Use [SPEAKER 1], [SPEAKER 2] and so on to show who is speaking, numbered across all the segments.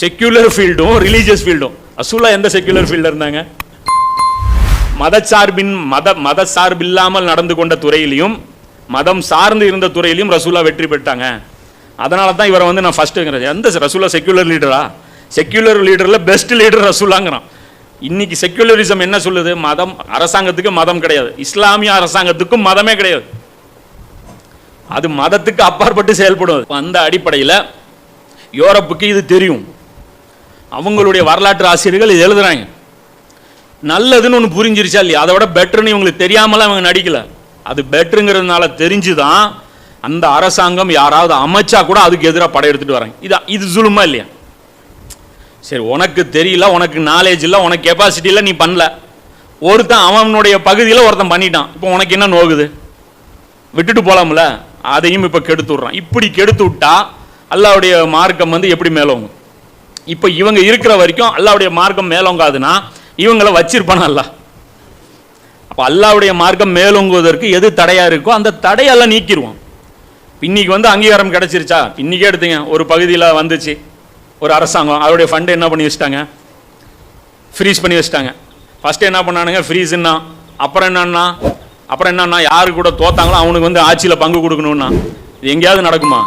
[SPEAKER 1] Secular ஃபீல்டும் religious ஃபீல்டும் அசூலா எந்த secular ஃபீல்டில் இருந்தாங்க? மதச்சார்பின் மத மத சார்பில்லாமல் நடந்து கொண்ட துறையிலையும் மதம் சார்ந்து இருந்த துறையிலையும் ரசூலா வெற்றி பெற்றாங்க. அதனால தான் இவரை வந்து நான் ஃபஸ்ட்டுங்கிறேன் எந்த ரசூலா செக்யூலர் லீடரா செக்யூலர் லீடரில் பெஸ்ட் லீடர் ரசூலாங்கிறான். இன்னைக்கு செக்யூலரிசம் என்ன சொல்லுது? மதம் அரசாங்கத்துக்கு மதம் கிடையாது. இஸ்லாமிய அரசாங்கத்துக்கும் மதமே கிடையாது. அது மதத்துக்கு அப்பாற்பட்டு செயல்படும். அந்த அடிப்படையில் யூரோப்புக்கு இது தெரியும். அவங்களுடைய வரலாற்று ஆசிரியர்கள் இது எழுதுறாங்க. நல்லதுன்னு ஒன்று புரிஞ்சிருச்சா இல்லையா? அதை விட பெட்டர்னு இவங்களுக்கு தெரியாமலாம் அவங்க நடிக்கல. அது பெட்டருங்கிறதுனால தெரிஞ்சுதான் அந்த அரசாங்கம் யாராவது அமைச்சா கூட அதுக்கு எதிராக படையெடுத்துட்டு வராங்க. இது இது சுலுமா இல்லையா? சரி உனக்கு தெரியல உனக்கு நாலேஜ் இல்லை உனக்கு கெப்பாசிட்டி இல்லை நீ பண்ணல. ஒருத்தன் அவனுடைய பகுதியில் ஒருத்தன் பண்ணிட்டான். இப்போ உனக்கு என்ன நோகுது? விட்டுட்டு போலாம்ல? அதையும் இப்போ கெடுத்து விட்றான். இப்படி கெடுத்து விட்டா அல்லாவுடைய மார்க்கம் வந்து எப்படி மேலோங்கும்? இப்போ இவங்க இருக்கிற வரைக்கும் அல்லாவுடைய மார்க்கம் மேலோங்காதுன்னா இவங்கள வச்சிருப்பானா அல்லா? அப்போ அல்லாவுடைய மார்க்கம் மேலோங்குவதற்கு எது தடையாக இருக்கோ அந்த தடையெல்லாம் நீக்கிடுவோம் இன்னைக்கு வந்து அங்கீகாரம் கிடைச்சிருச்சா? இன்னைக்கே எடுத்தீங்க ஒரு பகுதியில் வந்துச்சு. ஒரு அரசாங்கம் அவருடைய ஃபண்டு என்ன பண்ணி வச்சுட்டாங்க? ஃப்ரீஸ் பண்ணி வச்சுட்டாங்க. ஃபஸ்ட்டு என்ன பண்ணானுங்க? ஃப்ரீஸ்ன்னா அப்புறம் என்னன்னா அப்புறம் என்னன்னா யாரு கூட தோத்தாங்களோ அவனுக்கு வந்து ஆட்சியில் பங்கு கொடுக்கணும்னா இது எங்கேயாவது நடக்குமா?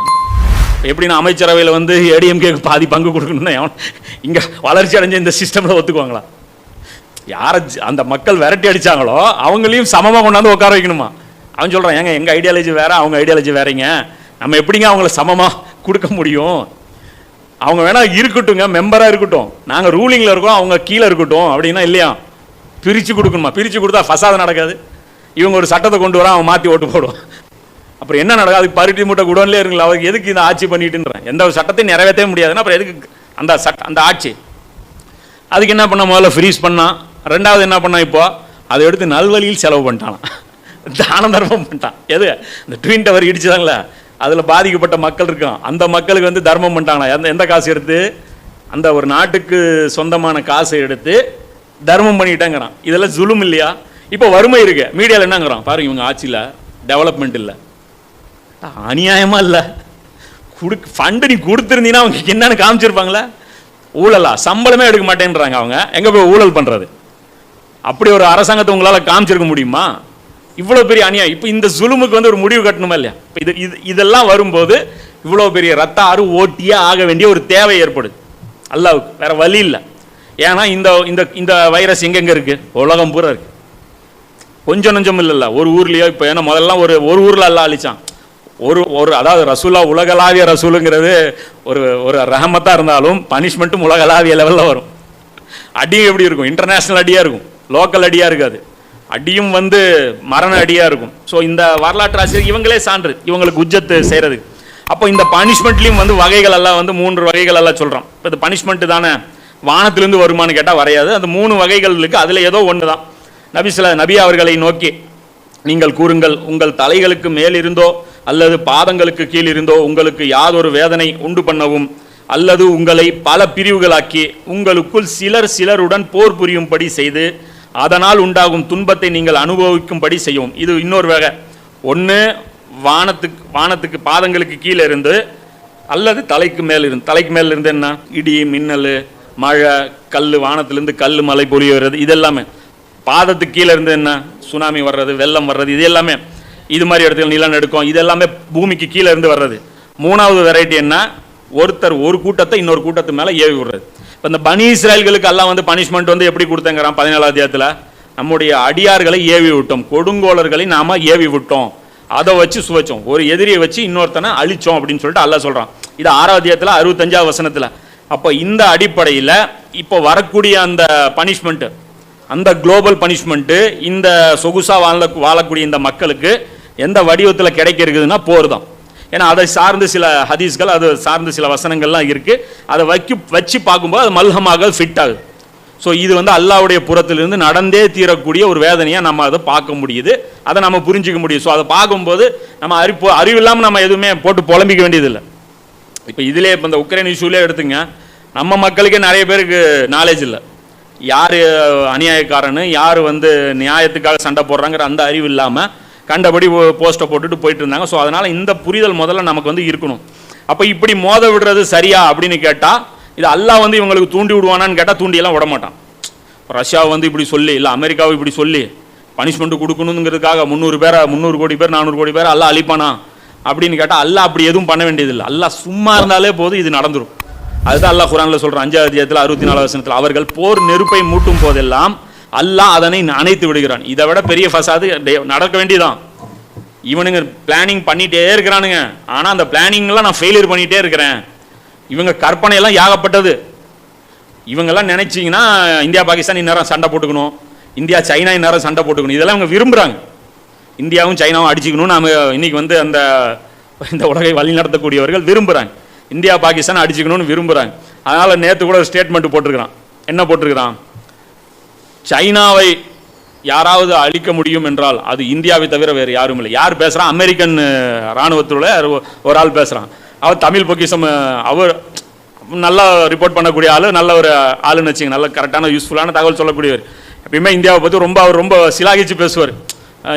[SPEAKER 1] எப்படின்னா அமைச்சரவையில் வந்து ஏடிஎம்கே பாதி பங்கு கொடுக்கணும்னா எவன் இங்கே வளர்ச்சி அடைஞ்ச இந்த சிஸ்டமில் ஒத்துக்குவாங்களா? யாரை அந்த மக்கள் விரட்டி அடிச்சாங்களோ அவங்களையும் சமமாக கொண்டாந்து உட்கார வைக்கணுமா? அவன் சொல்கிறான் ஏங்க எங்கள் ஐடியாலஜி வேற அவங்க ஐடியாலஜி வேறீங்க. நம்ம எப்படிங்க அவங்கள சமமாக கொடுக்க முடியும்? அவங்க வேணால் இருக்கட்டுங்க மெம்பராக இருக்கட்டும். நாங்கள் ரூலிங்கில் இருக்கோம் அவங்க கீழே இருக்கட்டும். அப்படின்னா இல்லையா? பிரித்து கொடுக்கணுமா? பிரித்து கொடுத்தா ஃபசாத நடக்காது. இவங்க ஒரு சட்டத்தை கொண்டு வர அவன் மாற்றி ஓட்டு போடுவான். அப்புறம் என்ன நடக்கும் அதுக்கு பருட்டி மூட்டை குடோன்லேயே இருங்களா அவருக்கு எதுக்கு இந்த ஆட்சி பண்ணிட்டுன்றேன்? எந்த ஒரு சட்டத்தையும் நிறைவேற்றவே முடியாதுன்னா அப்புறம் எதுக்கு அந்த சட்ட அந்த ஆட்சி? அதுக்கு என்ன பண்ண? முதல்ல ஃப்ரீஸ் பண்ணான் ரெண்டாவது என்ன பண்ணான் இப்போ? அதை எடுத்து நல்வழியில் செலவு பண்ணிட்டான். தான தர்மம் பண்ணிட்டான். எது? இந்த ட்வின் டவர் இடிச்சுதாங்களே? அதில் பாதிக்கப்பட்ட மக்கள் இருக்கான். அந்த மக்களுக்கு வந்து தர்மம் பண்ணிட்டாங்களா எந்த எந்த காசு எடுத்து? அந்த ஒரு நாட்டுக்கு சொந்தமான காசை எடுத்து தர்மம் பண்ணிட்டேங்கிறான். இதெல்லாம் ஜுலும் இல்லையா? இப்போ வறுமை இருக்கு. மீடியாவில் என்னங்கிறான்? பாருங்க இவங்க ஆட்சியில் டெவலப்மெண்ட் இல்லை. அநியாயமா இல்லை. குடுக் ஃபண்டு நீ கொடுத்துருந்தீங்கன்னா அவங்க என்னன்னு காமிச்சிருப்பாங்களே? ஊழலா? சம்பளமே எடுக்க மாட்டேன்றாங்க அவங்க. எங்கே போய் ஊழல் பண்ணுறது அப்படி ஒரு அரசாங்கத்தை உங்களால் காமிச்சிருக்க முடியுமா? இவ்வளோ பெரிய அநியாயம். இப்போ இந்த சுலுமுக்கு வந்து ஒரு முடிவு கட்டணுமா இல்லையா? இப்போ இது இது இதெல்லாம் வரும்போது இவ்வளோ பெரிய ரத்த ஆறு ஓட்டியே ஆக வேண்டிய ஒரு தேவை ஏற்படுது. அல்லாவுக்கு. வேற வழி இல்லை. ஏன்னா இந்த இந்த இந்த வைரஸ் எங்கெங்கே இருக்குது உலகம் பூரா இருக்குது கொஞ்சம் நஞ்சம் இல்லைல்ல. ஒரு ஊர்லேயோ இப்போ ஏன்னா முதல்லாம் ஒரு ஒரு ஊரில் எல்லாம் அழிச்சான். ஒரு ஒரு அதாவது ரசூலா உலகளாவிய ரசூலுங்கிறது ஒரு ஒரு ரகமத்தாக இருந்தாலும் பனிஷ்மெண்ட்டும் உலகளாவிய லெவலில் வரும். அடியும் எப்படி இருக்கும்? இன்டர்நேஷ்னல் அடியாக இருக்கும். லோக்கல் அடியாக இருக்காது. அடியும் வந்து மரண அடியாக இருக்கும். ஸோ இந்த வரலாற்று ஆசிரியர் இவங்களே சான்று. இவங்களுக்கு உஜ்ஜத்து செய்கிறது அப்போ இந்த பனிஷ்மெண்ட்லேயும் வந்து வகைகள் எல்லாம் வந்து மூன்று வகைகள் எல்லாம் சொல்கிறோம் இப்போ இது பனிஷ்மெண்ட்டு தானே? வானத்திலேருந்து வருமானு கேட்டால் வரையாது. அந்த மூணு வகைகள் அதில் ஏதோ ஒன்று தான். நபி சில நபி அவர்களை நோக்கி நீங்கள் கூறுங்கள் உங்கள் தலைகளுக்கு மேல் இருந்தோ அல்லது பாதங்களுக்கு கீழிருந்தோ உங்களுக்கு யாதொரு வேதனை உண்டு பண்ணவும் அல்லது உங்களை பல பிரிவுகளாக்கி உங்களுக்குள் சிலர் சிலருடன் போர் புரியும்படி செய்து அதனால் உண்டாகும் துன்பத்தை நீங்கள் அனுபவிக்கும்படி செய்யவும் இது இன்னொரு வகை. ஒன்று வானத்துக்கு வானத்துக்கு பாதங்களுக்கு கீழே இருந்து அல்லது தலைக்கு மேல் இருந்து தலைக்கு மேல் இருந்து என்ன? இடி மின்னல் மழை கல் வானத்திலிருந்து கல் மலை பொழியுறது இது எல்லாமே. பாதத்துக்கு கீழே இருந்து என்ன? சுனாமி வர்றது வெள்ளம் வர்றது இது எல்லாமே. இது மாதிரி இடத்துல நிலநடுக்கம் இது எல்லாமே பூமிக்கு கீழே இருந்து வர்றது. மூணாவது வெரைட்டி என்ன? ஒருத்தர் ஒரு கூட்டத்தை இன்னொரு கூட்டத்து மேலே ஏவி விடுறது. இப்போ இந்த பனி இஸ்ராயல்களுக்கு எல்லாம் வந்து பனிஷ்மெண்ட் வந்து எப்படி கொடுத்தங்கிறான் பதினேழாம் அத்தியாயத்தில் நம்முடைய அடியார்களை ஏவி விட்டோம். கொடுங்கோலர்களை நாம் ஏவி விட்டோம். அதை வச்சு சுவைச்சோம். ஒரு எதிரியை வச்சு இன்னொருத்தனை அழிச்சோம் அப்படின்னு சொல்லிட்டு அல்ல சொல்கிறான் இது ஆறாவது அறுபத்தஞ்சாவது வசனத்தில். அப்போ இந்த அடிப்படையில் இப்போ வரக்கூடிய அந்த பனிஷ்மெண்ட்டு அந்த குளோபல் பனிஷ்மெண்ட்டு இந்த சொகுசா வாழ வாழக்கூடிய இந்த மக்களுக்கு எந்த வடிவத்தில் கிடைக்க இருக்குதுன்னா போர் தான் ஏன்னா அதை சார்ந்து சில ஹதீஸ்கள் அது சார்ந்து சில வசனங்கள்லாம் இருக்குது அதை வைக்க வச்சு பார்க்கும்போது அது மல்ஹமாக ஃபிட் ஆகுது. ஸோ இது வந்து அல்லாவுடைய புறத்திலிருந்து நடந்தே தீரக்கூடிய ஒரு வேதனையாக நம்ம அதை பார்க்க முடியுது. அதை நம்ம புரிஞ்சிக்க முடியும் ஸோ அதை பார்க்கும்போது நம்ம அறிவு அறிவில்லாமல் நம்ம எதுவுமே போட்டு புலம்பிக்க வேண்டியதில்லை. இப்போ இதிலே இப்போ இந்த உக்ரைன் இஷ்யூலே எடுத்துங்க. நம்ம மக்களுக்கே நிறைய பேருக்கு நாலேஜ் இல்லை. யார் அநியாயக்காரன்னு யார் வந்து நியாயத்துக்காக சண்டை போடுறாங்கிற அந்த அறிவு இல்லாமல் கண்டபடி போஸ்ட்டை போட்டுட்டு போயிட்டு இருந்தாங்க ஸோ அதனால் இந்த புரிதல் முதல்ல நமக்கு வந்து இருக்கணும். அப்போ இப்படி மோத விடுறது சரியா அப்படின்னு கேட்டால் இது அல்லாஹ் வந்து இவங்களுக்கு தூண்டி விடுவானான்னு கேட்டால் தூண்டியெல்லாம் விட மாட்டான். வந்து இப்படி சொல்லி இல்லை அமெரிக்காவை இப்படி சொல்லி. பனிஷ்மெண்ட் கொடுக்கணுங்கிறதுக்காக முந்நூறு பேரை முந்நூறு கோடி பேர் நானூறு கோடி பேர் அல்லா அழிப்பானா? அப்படின்னு கேட்டால் அல்லாஹ் அப்படி எதுவும் பண்ண வேண்டியதில்லை. அல்லா சும்மா இருந்தாலே போதும் இது நடந்துடும் அதுதான் அல்லாஹ் குரானில் சொல்கிறேன் அஞ்சாவது அத்தியாயத்தில் அறுபத்தி நாலு வசனத்தில் அவர்கள் போர் நெருப்பை மூட்டும் போதெல்லாம் அல்லாஹ் அதனை அணைத்து விடுகிறான். இதை விட பெரிய ஃபசாது டே- நடக்க வேண்டியதான் இவனுங்க பிளானிங் பண்ணிட்டே இருக்கிறானுங்க. ஆனால் அந்த பிளானிங்லாம் நான் ஃபெயிலியர் பண்ணிட்டே இருக்கிறேன். இவங்க கற்பனையெல்லாம் யாகப்பட்டது. இவங்கெல்லாம் நினைச்சீங்கன்னா இந்தியா பாகிஸ்தான் இந்நேரம் சண்டை போட்டுக்கணும். இந்தியா சைனா இந்நேரம் சண்டை போட்டுக்கணும். இதெல்லாம் இவங்க விரும்புகிறாங்க இந்தியாவும் சைனாவும் அடிச்சுக்கணும்னு நம்ம இன்னைக்கு வந்து அந்த இந்த உலகை வழி நடத்தக்கூடியவர்கள் விரும்புகிறாங்க இந்தியா பாகிஸ்தான் அடிச்சுக்கணும்னு விரும்புகிறாங்க அதனால் நேற்று கூட ஒரு ஸ்டேட்மெண்ட் போட்டிருக்கிறான். என்ன போட்டிருக்கிறான்? சைனாவை யாராவது அழிக்க முடியும் என்றால் அது இந்தியாவை தவிர வேறு யாரும் இல்லை. யார் பேசுகிறான் அமெரிக்கன் இராணுவத்தில் ஒரு ஆள் பேசுகிறான் அவர் தமிழ் பொக்கிஷம் அவர் நல்லா ரிப்போர்ட் பண்ணக்கூடிய ஆள் நல்ல ஒரு ஆளுன்னு வச்சுங்க நல்ல கரெக்டான யூஸ்ஃபுல்லான தகவல் சொல்லக்கூடியவர். எப்பயுமே இந்தியாவை பற்றி ரொம்ப அவர் ரொம்ப சிலாகிச்சு பேசுவார்.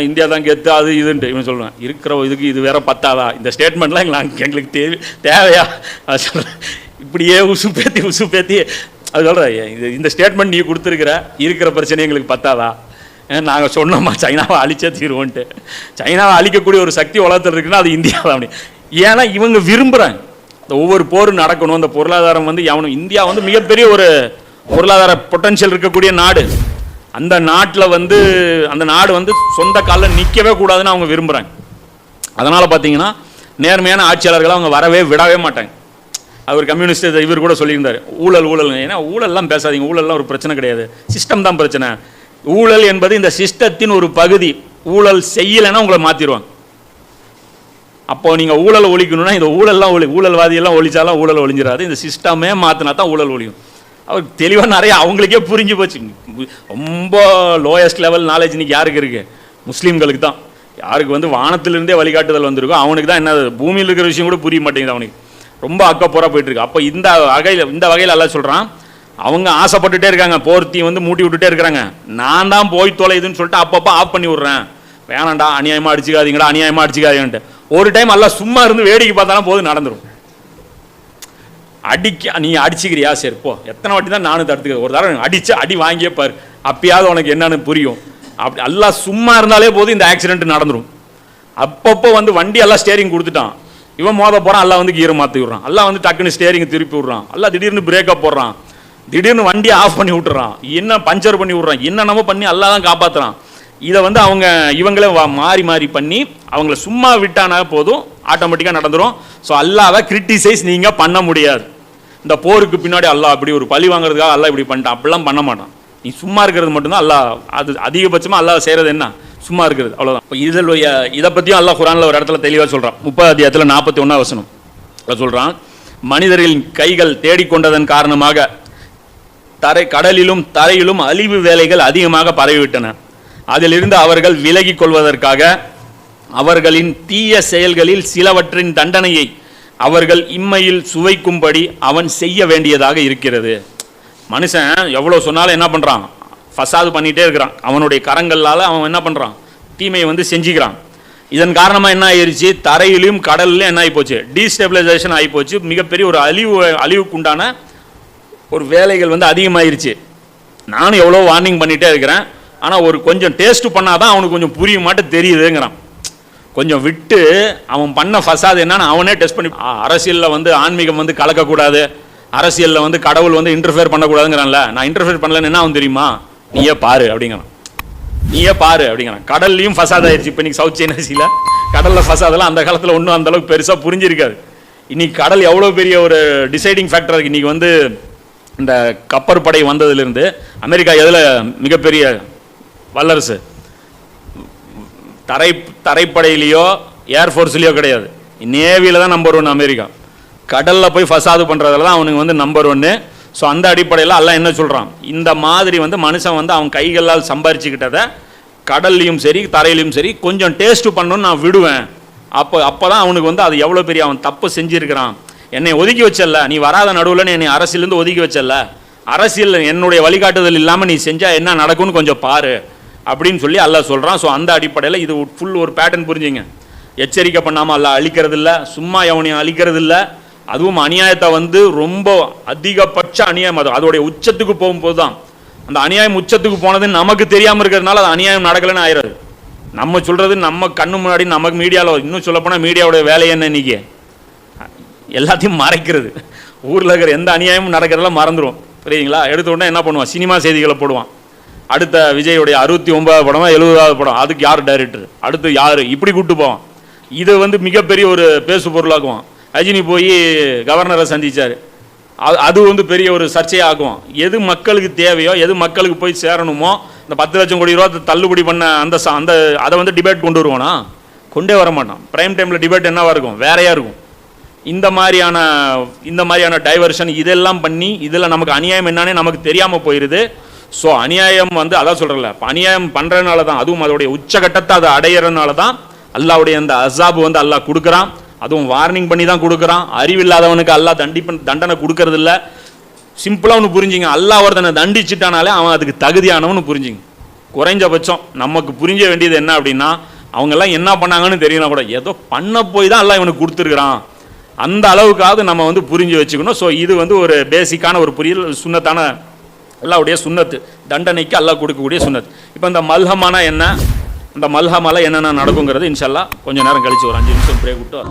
[SPEAKER 1] இந்தியா தான் கெத்து அது இதுன்ட்டு இவன் சொல்லுவேன். இருக்கிற இதுக்கு இது வேற பத்தாதா? இந்த ஸ்டேட்மெண்ட்லாம் எங்களுக்கு எங்களுக்கு தேவை தேவையா? சொல்கிறேன் இப்படியே உசு பேத்தி உசு பேத்தி அது சொல்கிறேன் இது இந்த ஸ்டேட்மெண்ட் நீ கொடுத்துருக்குற இருக்கிற பிரச்சனை எங்களுக்கு பத்தாதா? நாங்கள் சொன்னோம்மா சைனாவை அழிச்சே தீருவோன்ட்டு. சைனாவை அழிக்கக்கூடிய ஒரு சக்தி உலகத்தில் இருக்குன்னா அது இந்தியா தான் அப்படி. ஏன்னா இவங்க விரும்புகிறாங்க இந்த ஒவ்வொரு போரும் நடக்கணும். அந்த பொருளாதாரம் வந்து எவனும் இந்தியா வந்து மிகப்பெரிய ஒரு பொருளாதார பொட்டன்ஷியல் இருக்கக்கூடிய நாடு. அந்த நாட்டில் வந்து அந்த நாடு வந்து சொந்த காலில் நிற்கவே கூடாதுன்னு அவங்க விரும்புகிறாங்க அதனால் பார்த்தீங்கன்னா நேர்மையான ஆட்சியாளர்களை அவங்க வரவே விடவே மாட்டாங்க. அவர் கம்யூனிஸ்ட் இவர் கூட சொல்லியிருந்தார். ஊழல் ஊழல். ஏன்னா ஊழல்லாம் பேசாதீங்க. ஊழல்லாம் ஒரு பிரச்சனை கிடையாது. சிஸ்டம் தான் பிரச்சனை. ஊழல் என்பது இந்த சிஸ்டத்தின் ஒரு பகுதி. ஊழல் செய்யலைன்னா உங்களை மாற்றிடுவாங்க அப்போ நீங்கள் ஊழல் ஒழிக்கணும்னா இந்த ஊழல்லாம் ஒளி ஊழல்வாதியெல்லாம் ஒழிச்சாலும் ஊழல் ஒழிஞ்சிடாது இந்த சிஸ்டமே மாற்றினா தான் ஊழல் ஒழியும். அவர் தெளிவாக நிறைய அவங்களுக்கே புரிஞ்சு போச்சு. ரொம்ப லோயஸ்ட் லெவல் நாலேஜ் இன்னைக்கு யாருக்கு இருக்குது முஸ்லீம்களுக்கு தான். யாருக்கு வந்து வானத்திலிருந்தே வழிகாட்டுதல் வந்திருக்கோ அவனுக்கு தான் என்ன பூமியில் இருக்கிற விஷயம் கூட புரிய மாட்டேங்குது அவனுக்கு. ரொம்ப அக்கப்போரா போயிட்டுருக்கு. அப்போ இந்த வகையில் இந்த வகையில் எல்லாம் சொல்கிறான் அவங்க ஆசைப்பட்டுட்டே இருக்காங்க. போர்த்தி வந்து மூட்டி விட்டுட்டே இருக்கிறாங்க. நான் தான் போய் தொலைதுன்னு சொல்லிட்டு அப்பப்போ ஆஃப் பண்ணி விட்றேன். வேணாண்டா அநியாயமாக அடிச்சுக்காதீங்கடா அநியாயமாக அடிச்சுக்காதீங்கன்ட்டு. ஒரு டைம் எல்லாம் சும்மா இருந்து வேடிக்கை பார்த்தாலும் போது நடந்துடும் அடிக்க நீ அடிச்சுக்கிறியா? சரி போ. எத்தனை வாட்டி தான் நானும் தடுத்துக்கிறேன். ஒரு தடவை அடிச்சு அடி வாங்கியே பாரு. அப்பயாவது உனக்கு என்னன்னு புரியும். அப்படி எல்லாம் சும்மா இருந்தாலே போதும் இந்த ஆக்சிடென்ட் நடந்துடும் அப்பப்போ வந்து வண்டி எல்லாம் ஸ்டேரிங் கொடுத்துட்டான். இவன் மோத போகிறான் எல்லாம் வந்து கீரை மாற்றி விடுறான். எல்லாம் வந்து டக்குன்னு ஸ்டேரிங் திருப்பி விடுறான். எல்லாம் திடீர்னு பிரேக்கப் போடுறான். திடீர்னு வண்டியை ஆஃப் பண்ணி விட்டுறான். என்ன பஞ்சர் பண்ணி விடுறான்? என்னென்னமோ பண்ணி எல்லாம் தான் காப்பாற்றுறான் இதை வந்து அவங்க இவங்களே வா- மாறி மாறி பண்ணி அவங்கள சும்மா விட்டானா போதும் ஆட்டோமேட்டிக்காக நடந்துடும் ஸோ அல்லாவை கிரிட்டிசைஸ் நீங்கள் பண்ண முடியாது. இந்த போருக்கு பின்னாடி அல்லா அப்படி ஒரு பழி வாங்குறதுக்காக அல்லா இப்படி பண்ணிட்டான். அப்படிலாம் பண்ண மாட்டான். நீ சும்மா இருக்கிறது மட்டும்தான் அல்லாஹ் அது அதிகபட்சமாக அல்லாஹ் செய்கிறது என்ன? சும்மா இருக்கிறது அவ்வளோதான் இப்போ இதில் இதை பற்றியும் அல்லாஹ் குரானில் ஒரு இடத்துல தெளிவாக சொல்கிறான் முப்பது அத்தியாயத்தில் நாற்பத்தி ஒன்றா வசனம் சொல்கிறான் மனிதர்களின் கைகள் தேடிக்கொண்டதன் காரணமாக தரை கடலிலும் தரையிலும் அழிவு வேலைகள் அதிகமாக பரவிவிட்டன. அதிலிருந்து அவர்கள் விலகி கொள்வதற்காக அவர்களின் தீய செயல்களில் சிலவற்றின் தண்டனையை அவர்கள் இம்மையில் சுவைக்கும்படி அவன் செய்ய வேண்டியதாக இருக்கிறது. மனுஷன் எவ்வளோ சொன்னாலும் என்ன பண்ணுறான் ஃபசாது பண்ணிகிட்டே இருக்கிறான். அவனுடைய கரங்களால் அவன் என்ன பண்ணுறான் தீமையை வந்து செஞ்சுக்கிறான். இதன் காரணமாக என்ன ஆயிடுச்சு தரையிலையும் கடல்லையும் என்ன ஆகிப்போச்சு டீஸ்டெபிலைசேஷன் ஆகிப்போச்சு மிகப்பெரிய ஒரு அழிவு அழிவுக்குண்டான ஒரு வேலைகள் வந்து அதிகமாயிருச்சு. நானும் எவ்வளோ வார்னிங் பண்ணிகிட்டே இருக்கிறேன். ஆனால் ஒரு கொஞ்சம் டேஸ்ட் பண்ணாதான் அவனுக்கு கொஞ்சம் புரிய மாட்டேன் தெரியுதுங்கிறான். கொஞ்சம் விட்டு அவன் பண்ண ஃபசாது என்னன்னு அவனே டெஸ்ட் பண்ணி அரசியலில் வந்து ஆன்மீகம் வந்து கலக்கக்கூடாது. அரசியலில் வந்து கடவுள் வந்து இன்டர்ஃபியர் பண்ணக்கூடாதுங்கிறான்ல நான் இன்டர்ஃபியர் பண்ணலன்னு என்ன ஆகும் தெரியுமா? நீயே பாரு அப்படிங்கிறான். நீயே பாரு அப்படிங்கிறான். கடல்லையும் ஃபசாத் ஆயிடுச்சு இப்போ இன்றைக்கி சவுத் சைனா சீல கடலில் ஃபசாதெல்லாம் அந்த காலத்தில் ஒன்றும் அந்த அளவுக்கு பெருசாக புரிஞ்சிருக்காது. இன்னைக்கு கடல் எவ்வளோ பெரிய ஒரு டிசைடிங் ஃபேக்டர் இருக்குது இன்றைக்கி வந்து இந்த கப்பற்படை வந்ததுலேருந்து அமெரிக்கா எதில் மிகப்பெரிய வல்லரசு? தரை தரைப்படையிலையோ ஏர்ஃபோர்ஸ்லேயோ கிடையாது. நேவியில் தான் நம்பர் ஒன் அமெரிக்கா. கடலில் போய் ஃபசாது பண்ணுறதுல தான் அவனுக்கு வந்து நம்பர் ஒன்று ஸோ அந்த அடிப்படையில் எல்லாம் என்ன சொல்கிறான் இந்த மாதிரி வந்து மனுஷன் வந்து அவன் கைகளால் சம்பாரிச்சுக்கிட்டதை கடல்லையும் சரி தரையிலையும் சரி கொஞ்சம் டேஸ்ட்டு பண்ணணும்னு நான் விடுவேன். அப்போ அப்போ தான் அவனுக்கு வந்து அது எவ்வளோ பெரிய அவன் தப்பு செஞ்சுருக்கிறான். என்னை ஒதுக்கி வச்சல்ல. நீ வராத நடுவில் என்னை அரசியலேருந்து ஒதுக்கி வச்சல்ல. அரசியல் என்னுடைய வழிகாட்டுதல் இல்லாமல் நீ செஞ்சால் என்ன நடக்கும்னு கொஞ்சம் பாரு அப்படின்னு சொல்லி எல்லாம் சொல்கிறான் ஸோ அந்த அடிப்படையில் இது ஃபுல் ஒரு பேட்டர்ன் புரிஞ்சுங்க. எச்சரிக்கை பண்ணாமல் எல்லாம் அழிக்கிறது இல்லை சும்மா எவனையும் அழிக்கிறது இல்லை அதுவும் அநியாயத்தை வந்து ரொம்ப அதிகபட்ச அநியாயம் அது. அதோடைய உச்சத்துக்கு போகும்போது தான் அந்த அநியாயம் உச்சத்துக்கு போனது நமக்கு தெரியாமல் இருக்கிறதுனால அது அநியாயம் நடக்கலைன்னு ஆயிடாது நம்ம சொல்கிறது நம்ம கண்ணு முன்னாடி நமக்கு மீடியாவில் இன்னும் சொல்லப்போனால் மீடியாவோட வேலை என்ன இன்றைக்கி எல்லாத்தையும் மறைக்கிறது. ஊரில் இருக்கிற எந்த அநியாயமும் நடக்கிறதெல்லாம் மறந்துடும் புரியுங்களா எடுத்த உடனே என்ன பண்ணுவான்? சினிமா செய்திகளை போடுவான். அடுத்த விஜயுடைய அறுபத்தி ஒன்பதாவது படமா எழுபதாவது படம். அதுக்கு யார் டைரக்டர் அடுத்து யார்? இப்படி கூப்பிட்டு போவான். இதை வந்து மிகப்பெரிய ஒரு பேசு பொருளாக்குவான் ரஜினி போய் கவர்னரை சந்திச்சார். அது அது வந்து பெரிய ஒரு சர்ச்சையாகும். எது மக்களுக்கு தேவையோ எது மக்களுக்கு போய் சேரணுமோ இந்த பத்து லட்சம் கோடி ரூபா தள்ளுபடி பண்ண அந்த அந்த அதை வந்து டிபேட் கொண்டு வருவானா? கொண்டே வர மாட்டான் பிரைம் டைமில் டிபேட் என்னவா இருக்கும்? வேறையாக இருக்கும். இந்த மாதிரியான இந்த மாதிரியான டைவர்ஷன் இதெல்லாம் பண்ணி இதில் நமக்கு அநியாயம் என்னன்னே நமக்கு தெரியாமல் போயிடுது ஸோ அநியாயம் வந்து அதான் சொல்கிறல அநியாயம் பண்ணுறதுனால தான் அதுவும் அதோடைய உச்சகட்டத்தை அதை அடையிறதுனால தான் அல்லாவுடைய அந்த அசாபு வந்து அல்லாஹ் கொடுக்குறான். அதுவும் வார்னிங் பண்ணி தான் கொடுக்குறான். அறிவில்லாதவனுக்கு அல்லா தண்டிப்பன் தண்டனை கொடுக்கறது இல்லை சிம்பிளாக ஒன்று புரிஞ்சுங்க. அல்லா ஒருத்தனை தண்டிச்சிட்டானாலே அவன் அதுக்கு தகுதியானவனு புரிஞ்சுங்க. குறைஞ்சபட்சம் நமக்கு புரிஞ்ச வேண்டியது என்ன அப்படின்னா அவங்கெல்லாம் என்ன பண்ணாங்கன்னு தெரியல கூட ஏதோ பண்ண போய் தான் எல்லாம் இவனுக்கு கொடுத்துருக்குறான். அந்த அளவுக்காவது நம்ம வந்து புரிஞ்சு வச்சுக்கணும். ஸோ இது வந்து ஒரு பேசிக்கான ஒரு புரியல் சுண்ணத்தான அல்லாவுடைய சுண்ணத்து. தண்டனைக்கு அல்லா கொடுக்கக்கூடிய சுண்ணத்து. இப்போ இந்த மல்ஹமானா என்ன? இந்த மல்ஹமால என்னென்ன நடக்குங்கிறது இன்ஷால்லா கொஞ்சம் நேரம் கழிச்சு ஒரு அஞ்சு நிமிஷம் பிரேக் விட்டு